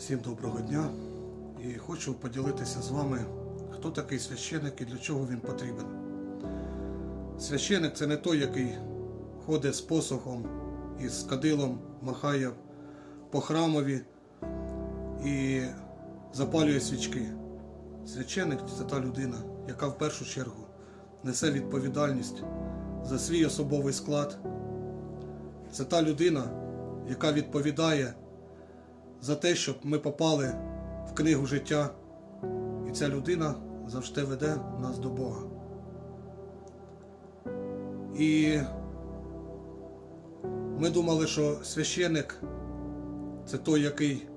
Всім доброго дня і хочу поділитися з вами, хто такий священик і для чого він потрібен. Священик це не той, який ходить з посохом і з кадилом, махає по храмові і запалює свічки. Священик це та людина, яка в першу чергу несе відповідальність за свій особовий склад. Це та людина, яка відповідає за те, щоб ми попали в книгу життя, і ця людина завжди веде нас до Бога. І ми думали, що священник це той, який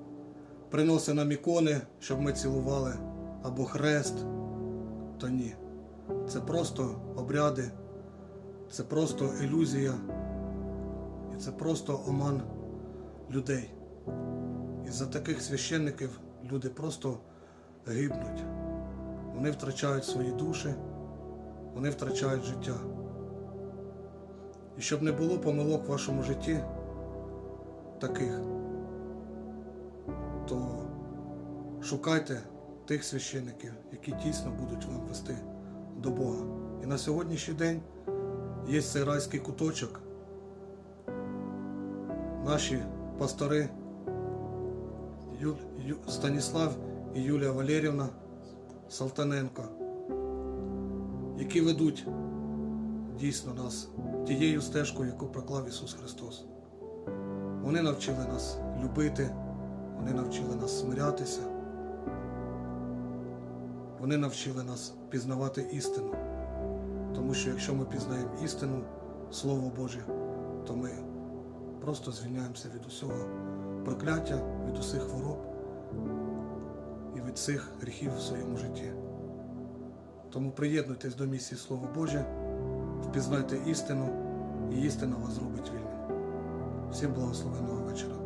приносить нам ікони, щоб ми цілували, або хрест. То ні. Це просто обряди, це просто ілюзія, і це просто оман людей. І за таких священників люди просто гибнуть. Вони втрачають свої душі, вони втрачають життя. І щоб не було помилок в вашому житті таких, то шукайте тих священників, які дійсно будуть вам вести до Бога. І на сьогоднішній день є цей райський куточок. Наші пастори Ю, Ю, Станіслав і Юлія Валерівна Салтаненко, які ведуть дійсно нас тією стежкою, яку проклав Ісус Христос. Вони навчили нас любити, вони навчили нас смирятися, вони навчили нас пізнавати істину. Тому що якщо ми пізнаємо істину, Слово Боже, то ми просто звільняємося від усього прокляття, від усіх хвороб і від всіх гріхів в своєму житті. Тому приєднуйтесь до місії Слово Боже, впізнайте істину, і істина вас зробить вільним. Всім благословенного вечора.